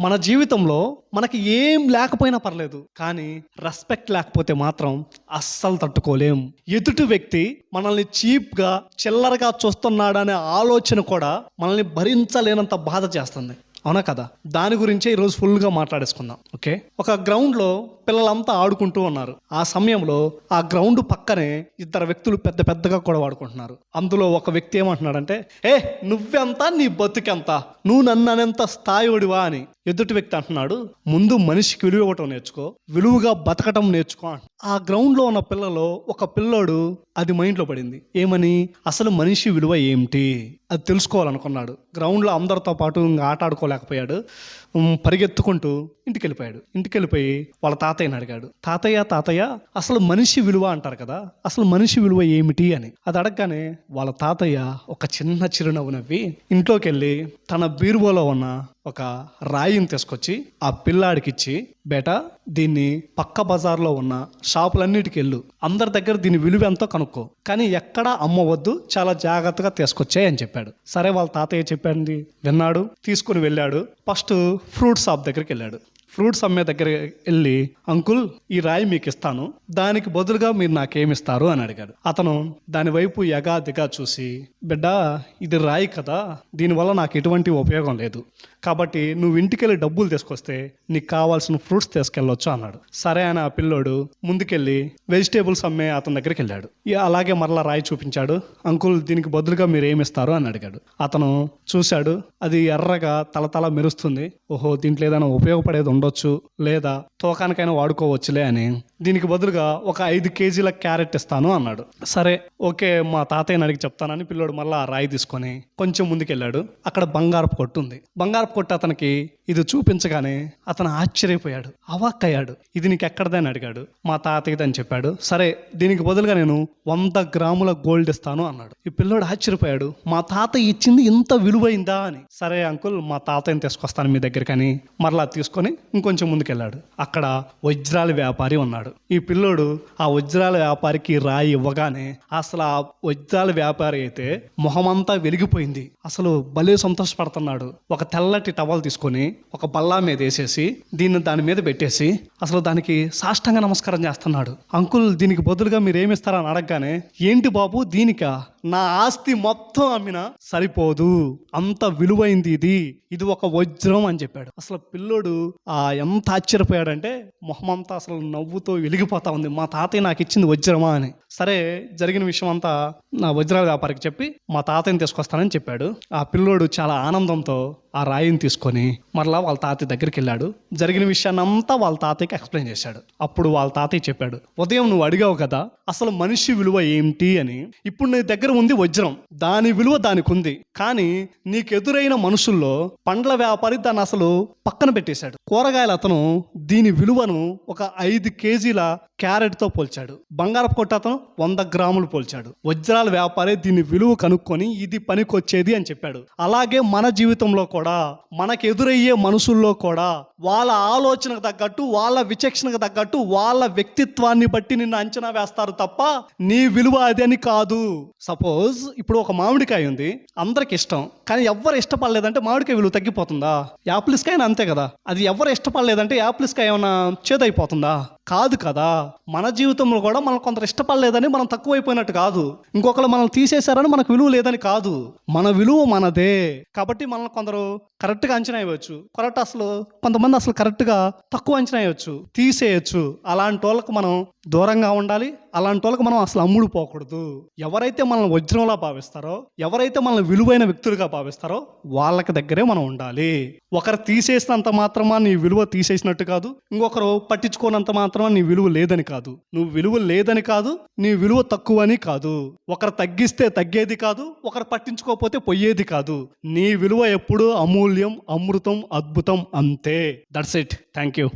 మన జీవితంలో మనకి ఏం లేకపోయినా పర్లేదు కానీ రెస్పెక్ట్ లేకపోతే మాత్రం అస్సలు తట్టుకోలేం. ఎదుటి వ్యక్తి మనల్ని చీప్గా చిల్లరగా చూస్తున్నాడనే ఆలోచన కూడా మనల్ని భరించలేనంత బాధ చేస్తుంది. అవునా కదా? దాని గురించే ఈరోజు ఫుల్గా మాట్లాడేసుకుందాం ఓకే? ఒక గ్రౌండ్లో పిల్లలంతా ఆడుకుంటూ ఉన్నారు. ఆ సమయంలో ఆ గ్రౌండ్ పక్కనే ఇద్దరు వ్యక్తులు పెద్ద పెద్దగా కూడా వాడుకుంటున్నారు అందులో ఒక వ్యక్తి ఏమంటున్నాడంటే ఏ నువ్వెంత? నీ బతుకెంత? నువ్వు నన్ను అనేంత స్థాయిడివా అని. ఎదుటి వ్యక్తి అంటున్నాడు ముందు మనిషికి విలువ ఇవ్వటం నేర్చుకో విలువగా బతకటం నేర్చుకో అంట. ఆ గ్రౌండ్లో ఉన్న పిల్లలో ఒక పిల్లోడు అది మైండ్లో పడింది. ఏమని? అసలు మనిషి విలువ ఏమిటి? అది తెలుసుకోవాలనుకున్నాడు. గ్రౌండ్లో అందరితో పాటు ఇంకా ఆట ఆడుకోలేకపోయాడు. పరిగెత్తుకుంటూ ఇంటికి వెళ్ళిపోయాడు ఇంటికి వెళ్ళిపోయి వాళ్ళ తాతయ్యని అడిగాడు. తాతయ్య తాతయ్య అసలు మనిషి విలువ అంటారు కదా అసలు మనిషి విలువ ఏమిటి? అని. అది అడగగానే వాళ్ళ తాతయ్య ఒక చిన్న చిరునవ్వు నవ్వి ఇంట్లోకి వెళ్ళి తన బీరువాలో ఉన్న ఒక రాయిని తీసుకొచ్చి ఆ పిల్లాడికి ఇచ్చి బేటా దీన్ని పక్క బజార్లో ఉన్న షాపులన్నిటికి వెళ్ళు. అందరి దగ్గర దీని విలువ ఎంతో కనుక్కో. కానీ ఎక్కడా అమ్మవద్దు చాలా జాగ్రత్తగా తీసుకొచ్చాయి అని చెప్పాడు. సరే వాళ్ళ తాతయ్య చెప్పండి విన్నాడు తీసుకుని వెళ్ళాడు. ఫస్ట్ ఫ్రూట్ షాప్ దగ్గరికి వెళ్ళాడు. ఫ్రూట్స్ అమ్మే దగ్గర వెళ్ళి అంకుల్ ఈ రాయి మీకు ఇస్తాను దానికి బదులుగా మీరు నాకేమిస్తారు? అని అడిగాడు. అతను దాని వైపు ఎగా దిగా చూసి బిడ్డ ఇది రాయి కదా. దీనివల్ల నాకు ఎటువంటి ఉపయోగం లేదు. కాబట్టి నువ్వు ఇంటికి వెళ్ళి డబ్బులు తీసుకొస్తే నీకు కావాల్సిన ఫ్రూట్స్ తీసుకెళ్ళొచ్చు అన్నాడు. సరే అని ఆ పిల్లోడు ముందుకెళ్ళి వెజిటేబుల్స్ అమ్మే అతని దగ్గరికి వెళ్ళాడు. అలాగే మరలా రాయి చూపించాడు. అంకుల్ దీనికి బదులుగా మీరు ఏమిస్తారు? అని అడిగాడు. అతను చూశాడు అది ఎర్రగా తలతల మెరుస్తుంది. ఓహో దీంట్లో ఏదైనా ఉపయోగపడేది ఉండొచ్చు లేదా తోకానికైనా వాడుకోవచ్చులే అని దీనికి బదులుగా ఒక ఐదు కేజీల క్యారెట్ ఇస్తాను అన్నాడు. సరే ఓకే మా తాతయ్యని అడిగి చెప్తానని పిల్లోడు మళ్ళీ ఆ రాయి తీసుకొని కొంచెం ముందుకెళ్ళాడు. అక్కడ బంగారపు కొట్టు ఉంది. బంగారపు కొట్టు అతనికి ఇది చూపించగానే అతను ఆశ్చర్యపోయాడు. అవాక్కయ్యాడు. ఇది నీకు ఎక్కడదని అడిగాడు. మా తాతయ్యదని చెప్పాడు. సరే దీనికి బదులుగా నేను వంద గ్రాముల గోల్డ్ ఇస్తాను అన్నాడు. ఈ పిల్లోడు ఆశ్చర్యపోయాడు. మా తాతయ్య ఇచ్చింది ఇంత విలువైందా అని. సరే అంకుల్ మా తాతయ్యని తీసుకొస్తాను మీ దగ్గరికని. మరలా తీసుకొని ఇంకొంచెం ముందుకెళ్ళాడు. అక్కడ వజ్రాల వ్యాపారి ఉన్నాడు. ఈ పిల్లోడు ఆ వజ్రాల వ్యాపారికి రాయి ఇవ్వగానే అసలు ఆ వజ్రాల వ్యాపారి అయితే మొహమంతా వెలిగిపోయింది. అసలు భలే సంతోషపడుతున్నాడు. ఒక తెల్లటి టవల్ తీసుకొని ఒక బల్లా మీద వేసేసి దీన్ని దాని మీద పెట్టేసి అసలు దానికి సాష్టంగా నమస్కారం చేస్తున్నాడు. అంకుల్ దీనికి బదులుగా మీరు ఏమిస్తారని అడగగానే ఏంటి బాబు దీనికా? నా ఆస్తి మొత్తం అమ్మినా సరిపోదు. అంత విలువైంది ఇది. ఇది ఒక వజ్రం అని చెప్పాడు. అసలు పిల్లోడు ఆ ఎంత ఆశ్చర్యపోయాడంటే మొహం అంతా అసలు నవ్వుతో వెలిగిపోతా ఉంది. మా తాతయ్య నాకు ఇచ్చింది వజ్రమా అని. సరే జరిగిన విషయం అంతా నా వజ్రాల వ్యాపారికి చెప్పి మా తాతయ్యని తీసుకొస్తానని చెప్పాడు. ఆ పిల్లోడు చాలా ఆనందంతో ఆ రాయిని తీసుకొని మరలా వాళ్ళ తాతయ్య దగ్గరికి వెళ్ళాడు జరిగిన విషయాన్ని అంతా వాళ్ళ తాతయ్యకి ఎక్స్ప్లెయిన్ చేశాడు. అప్పుడు వాళ్ళ తాతయ్య చెప్పాడు ఉదయం నువ్వు అడిగావు కదా అసలు మనిషి విలువ ఏంటి అని. ఇప్పుడు నీ దగ్గర ఉంది వజ్రం. దాని విలువ దానికి ఉంది. కానీ నీకు ఎదురైన మనుషుల్లో పండ్ల వ్యాపారి దాన్ని అసలు పక్కన పెట్టేశాడు. కూరగాయలు అతను దీని విలువను ఒక ఐదు కేజీల క్యారెట్తో పోల్చాడు. బంగారపు కొట్ట అతను వంద గ్రాములు పోల్చాడు. వజ్రాల వ్యాపారి దీని విలువ కనుక్కొని ఇది పనికొచ్చేది అని చెప్పాడు. అలాగే మన జీవితంలో కూడా మనకు ఎదురయ్యే మనుషుల్లో కూడా వాళ్ళ ఆలోచనకు తగ్గట్టు వాళ్ళ విచక్షణకు తగ్గట్టు వాళ్ళ వ్యక్తిత్వాన్ని బట్టి నిన్ను అంచనా వేస్తారు తప్ప నీ విలువ అది అని కాదు. సపోజ్ ఇప్పుడు ఒక మామిడికాయ ఉంది అందరికి ఇష్టం కానీ ఎవరు ఇష్టపడలేదంటే మామిడికాయ విలువ తగ్గిపోతుందా? యాప్లిస్కాయ అంతే కదా? అది ఎవరు ఇష్టపడలేదంటే యాప్లిస్కాయ ఏమైనా చేదైపోతుందా? కాదు కదా. మన జీవితంలో కూడా మనం కొందరు ఇష్టపడలేదని మనం తక్కువైపోయినట్టు కాదు. ఇంకొకరు మనల్ని తీసేశారని మనకు విలువ లేదని కాదు. మన విలువ మనదే. కాబట్టి మనల్ని కొందరు కరెక్ట్గా అంచనా వేయవచ్చు. కరెక్ట్ అసలు కొంతమంది అసలు కరెక్ట్గా తక్కువ అంచనా వేయవచ్చు. తీసేయచ్చు. అలాంటి వాళ్ళకి మనం దూరంగా ఉండాలి. అలాంటి వాళ్ళకి మనం అసలు అమ్ముడు పోకూడదు. ఎవరైతే మనల్ని వజ్రంలా భావిస్తారో ఎవరైతే మనల్ని విలువైన వ్యక్తులుగా భావిస్తారో వాళ్ళకి దగ్గరే మనం ఉండాలి. ఒకరు తీసేసినంత మాత్రమా నీ విలువ తీసేసినట్టు కాదు. ఇంకొకరు పట్టించుకోనంత మాత్రమా నీ విలువ లేదని కాదు. నువ్వు విలువ లేదని కాదు నీ విలువ తక్కువ అని కాదు. ఒకరు తగ్గిస్తే తగ్గేది కాదు ఒకరు పట్టించుకోకపోతే పోయేది కాదు. నీ విలువ ఎప్పుడూ అమూల్యం అమృతం అద్భుతం అంతే. That's it thank you